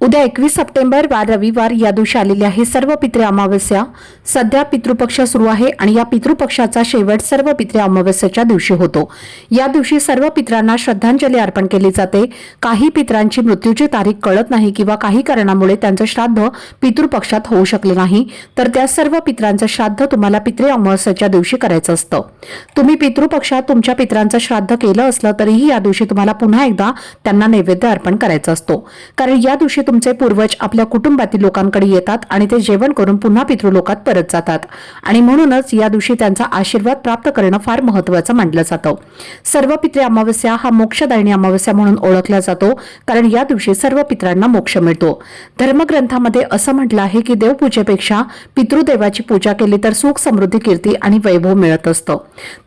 उद्या एकवीस सप्टेंबर वार रविवार या दिवशी आलेल्या आहे सर्व पित्रे अमावस्या. सध्या पितृपक्ष सुरू आहे आणि या पितृपक्षाचा शेवट सर्व पित्रे अमावस्याच्या दिवशी होतो. या दिवशी सर्व पित्रांना श्रद्धांजली अर्पण केली जाते. काही पित्रांची मृत्यूची तारीख कळत नाही किंवा काही कारणामुळे त्यांचं श्राद्ध पितृपक्षात होऊ शकले नाही. तर त्या सर्व पित्रांचं श्राद्ध तुम्हाला पित्रे अमावस्याच्या दिवशी करायचं असतं. तुम्ही पितृपक्षात तुमच्या पित्रांचं श्राद्ध केलं असलं तरीही या दिवशी तुम्हाला पुन्हा एकदा त्यांना नैवेद्य अर्पण करायचा असतो. कारण या दिवशी तुमचे पूर्वज आपल्या कुटुंबातील लोकांकडे येतात आणि ते जेवण करून पुन्हा पितृलोकात परत जातात. आणि म्हणूनच या दिवशी त्यांचा आशीर्वाद प्राप्त करणं फार महत्वाचं मानलं जातं. सर्व पित्रे अमावस्या हा मोक्षदायिनी अमावस्या म्हणून ओळखला जातो कारण या दिवशी सर्व पित्रांना मोक्ष मिळतो. धर्मग्रंथामध्ये असं म्हटलं आहे की देवपूजेपेक्षा पितृदेवाची पूजा केली तर सुख समृद्धी कीर्ती आणि वैभव मिळत असतं.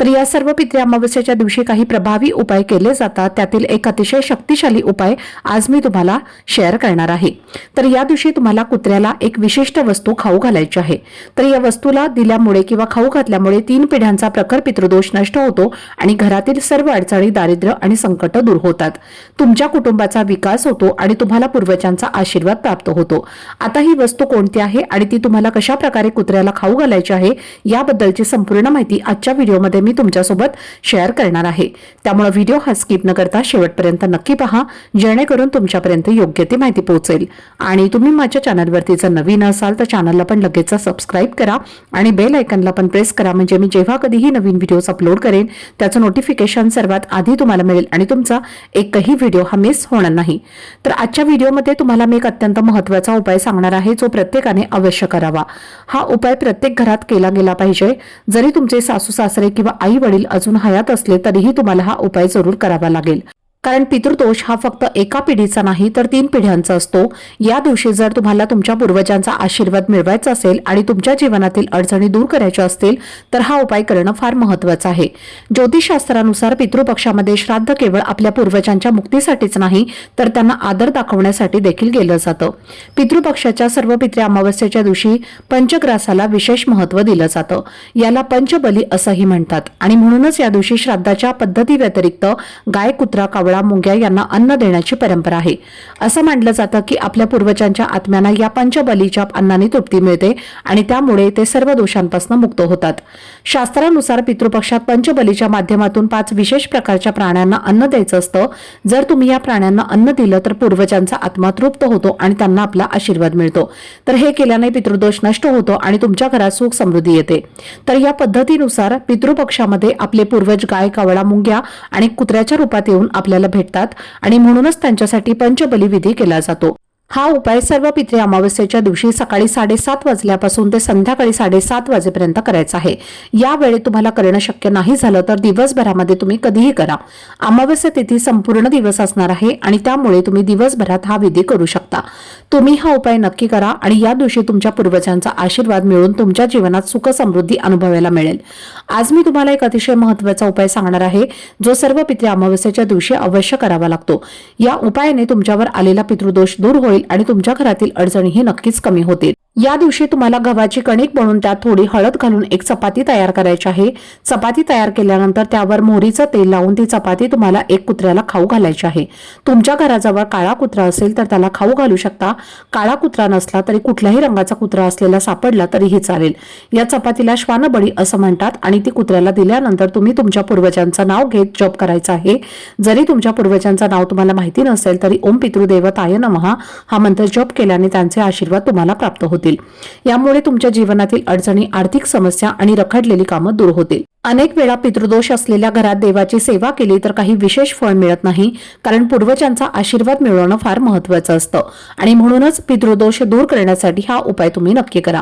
तर या सर्व पित्रे अमावस्याच्या दिवशी काही प्रभावी उपाय केले जातात त्यातील एक अतिशय शक्तिशाली उपाय आज मी तुम्हाला शेअर करणार आहे. तर या दिवशी तुम्हाला कुत्र्याला एक विशिष्ट वस्तू खाऊ घालायची आहे. तर या वस्तूला दिल्यामुळे किंवा खाऊ घातल्यामुळे तीन पिढ्यांचा प्रखर पितृदोष नष्ट होतो आणि घरातील सर्व अडचणी दारिद्र्य आणि संकट दूर होतात. तुमच्या कुटुंबाचा विकास होतो आणि तुम्हाला पूर्वजांचा आशीर्वाद प्राप्त होतो. आता ही वस्तू कोणती आहे आणि ती तुम्हाला कशा प्रकारे कुत्र्याला खाऊ घालायची आहे याबद्दलची संपूर्ण माहिती आजच्या व्हिडिओमध्ये मी तुमच्यासोबत शेअर करणार आहे. त्यामुळे व्हिडिओ हा स्किप न करता शेवटपर्यंत नक्की पहा. जेणेकरून तुमच्यापर्यंत योग्य ती माहिती पोहोचेल. आणि तुम्ही माझ्या चॅनलवरती जर नवीन असाल तर चॅनलला पण लगेच सबस्क्राईब करा आणि बेल आयकनला पण प्रेस करा. म्हणजे मी जेव्हा कधीही नवीन व्हिडिओज अपलोड करेन त्याचं नोटिफिकेशन सर्वात आधी तुम्हाला मिळेल आणि तुमचा एकही व्हिडिओ हा मिस होणार नाही. तर आजच्या व्हिडिओमध्ये तुम्हाला मी एक अत्यंत महत्त्वाचा उपाय सांगणार आहे जो प्रत्येकाने अवश्य करावा. हा उपाय प्रत्येक घरात केला गेला पाहिजे. जरी तुमचे सासू सासरे किंवा आई वडील अजून हयात असले तरीही तुम्हाला हा उपाय जरूर करावा लागेल. कारण पितृदोष हा फक्त एका पिढीचा नाही तर तीन पिढ्यांचा असतो. या दिवशी जर तुम्हाला तुमच्या पूर्वजांचा आशीर्वाद मिळवायचा असेल आणि तुमच्या जीवनातील अडचणी दूर करायच्या असतील तर हा उपाय करणं फार महत्वाचं आहे. ज्योतिषशास्त्रानुसार पितृपक्षामध्ये श्राद्ध केवळ आपल्या पूर्वजांच्या मुक्तीसाठीच नाही तर त्यांना आदर दाखवण्यासाठी देखील केलं जातं. पितृपक्षाच्या सर्व पित्रे अमावस्येच्या दिवशी पंचग्रासाला विशेष महत्त्व दिलं जातं. याला पंचबली असंही म्हणतात आणि म्हणूनच या दिवशी श्राद्धाच्या पद्धती व्यतिरिक्त गाय कुत्रा कावळ मुंग्या यांना अन्न देण्याची परंपरा आहे. असं मानलं जातं की आपल्या पूर्वजांच्या आत्म्यांना या पंचबलीच्या अन्नाने तृप्ती मिळते आणि त्यामुळे ते सर्व दोषांपासून मुक्त होतात. शास्त्रानुसार पितृपक्षात पंचबलीच्या माध्यमातून पाच विशेष प्रकारच्या प्राण्यांना अन्न द्यायचं असतं. जर तुम्ही या प्राण्यांना अन्न दिलं तर पूर्वजांचा आत्मा तृप्त होतो आणि त्यांना आपला आशीर्वाद मिळतो. तर हे केल्याने पितृदोष नष्ट होतो आणि तुमच्या घरात सुख समृद्धी येते. तर या पद्धतीनुसार पितृपक्षामध्ये आपले पूर्वज गाय कावळा मुंग्या आणि कुत्र्याच्या रूपात येऊन आपल्याला भेटतात आणि म्हणूनच त्यांच्यासाठी पंचबली विधी केला जातो. हा उपाय सर्व पित्रे अमावस्येच्या दिवशी सकाळी साडेसात वाजल्यापासून ते संध्याकाळी साडेसात वाजेपर्यंत करायचा आहे. या वेळेत तुम्हाला करणं शक्य नाही झालं तर दिवसभरामध्ये तुम्ही कधीही करा. अमावस्या तिथी संपूर्ण दिवस असणार आहे आणि त्यामुळे तुम्ही दिवसभरात हा विधी करू शकता. तुम्ही हा उपाय नक्की करा आणि या दिवशी तुमच्या पूर्वजांचा आशीर्वाद मिळून तुमच्या जीवनात सुख समृद्धी अनुभवायला मिळेल. आज मी तुम्हाला एक अतिशय महत्त्वाचा उपाय सांगणार आहे जो सर्व पित्रे अमावस्येच्या दिवशी अवश्य करावा लागतो. या उपायाने तुमच्यावर आलेला पितृदोष दूर होईल आणि तुमच्या घरातील अडचणीही नक्कीच कमी होतील. या दिवशी तुम्हाला गव्हाची कणिक बनवून त्यात थोडी हळद घालून एक चपाती तयार करायची आहे. चपाती तयार केल्यानंतर त्यावर मोहरीचं तेल लावून ती चपाती तुम्हाला एक कुत्र्याला खाऊ घालायची आहे. तुमच्या घराजवळ काळा कुत्रा असेल तर त्याला खाऊ घालू शकता. काळा कुत्रा नसला तरी कुठल्याही रंगाचा कुत्रा असलेला सापडला तरीही चालेल. या चपातीला श्वानबळी असं म्हणतात आणि ती कुत्र्याला दिल्यानंतर तुम्ही तुमच्या पूर्वजांचं नाव घेत जप करायचं आहे. जरी तुमच्या पूर्वजांचं नाव तुम्हाला माहिती नसेल तरी ओम पितृदेवताय नमहा हा मंत्र जप केल्याने त्यांचे आशीर्वाद तुम्हाला प्राप्त होतील. यामुळे तुमच्या जीवनातील अडचणी आर्थिक समस्या आणि रखडलेली कामं दूर होतील. अनेक वेळा पितृदोष असलेल्या घरात देवाची सेवा केली तर काही विशेष फळ मिळत नाही कारण पूर्वजांचा आशीर्वाद मिळवणं फार महत्वाचं असतं. आणि म्हणूनच पितृदोष दूर करण्यासाठी हा उपाय तुम्ही नक्की करा.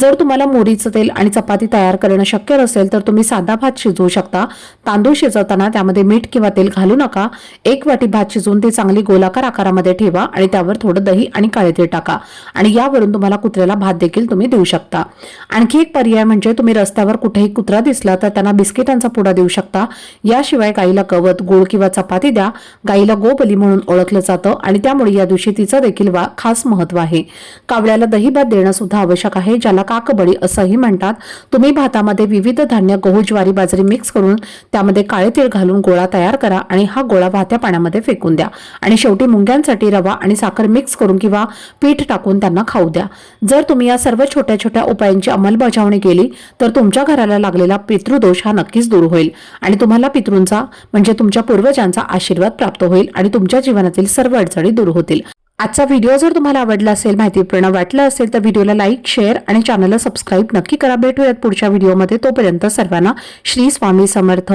जर तुम्हाला मोरीचं तेल आणि चपाती तयार करणं शक्य नसेल तर तुम्ही साधा भात शिजवू शकता. तांदूळ शिजवताना त्यामध्ये मीठ किंवा तेल घालू नका. एक वाटी भात शिजवून ती चांगली गोलाकार आकारामध्ये ठेवा आणि त्यावर थोडं दही आणि काळे तीळ टाका. आणि यावरून तुम्हाला कुत्र्याला भात देखील तुम्ही देऊ शकता. आणखी एक पर्याय म्हणजे तुम्ही रस्त्यावर कुठेही कुत्रा दिसला तर त्यांना बिस्किटांचा पुडा देऊ शकता. याशिवाय गाईला गवत गोळ किंवा चपाती द्या. गाईला गोबली म्हणून ओळखलं जातं आणि त्यामुळे या दिवशी तिचं देखील वा खास महत्त्व आहे. कावळ्याला दही भात देणं सुद्धा आवश्यक आहे ज्याला काकबडी असंही म्हणतात. तुम्ही भातामध्ये विविध धान्य गहू ज्वारी बाजरी मिक्स करून त्यामध्ये काळे तीळ घालून गोळा तयार करा आणि हा गोळा वाहत्या पाण्यामध्ये फेकून द्या. आणि शेवटी मुंग्यांसाठी रवा आणि साखर मिक्स करून किंवा पीठ टाकून त्यांना खाऊ द्या. जर तुम्ही या सर्व छोट्या छोट्या उपायांची अंमलबजावणी केली तर तुमच्या घराला लागलेला पितृदोष हा नक्कीच दूर होईल. आणि तुम्हाला पितृंचा म्हणजे तुमच्या पूर्वजांचा आशीर्वाद प्राप्त होईल आणि तुमच्या जीवनातील सर्व अडचणी दूर होतील. आजचा व्हिडिओ जर तुम्हाला आवडला असेल माहितीपूर्ण वाटलं असेल तर व्हिडिओला लाईक शेअर आणि चॅनलला सबस्क्राईब नक्की करा. भेटूयात पुढच्या व्हिडिओमध्ये. तोपर्यंत सर्वांना श्री स्वामी समर्थ.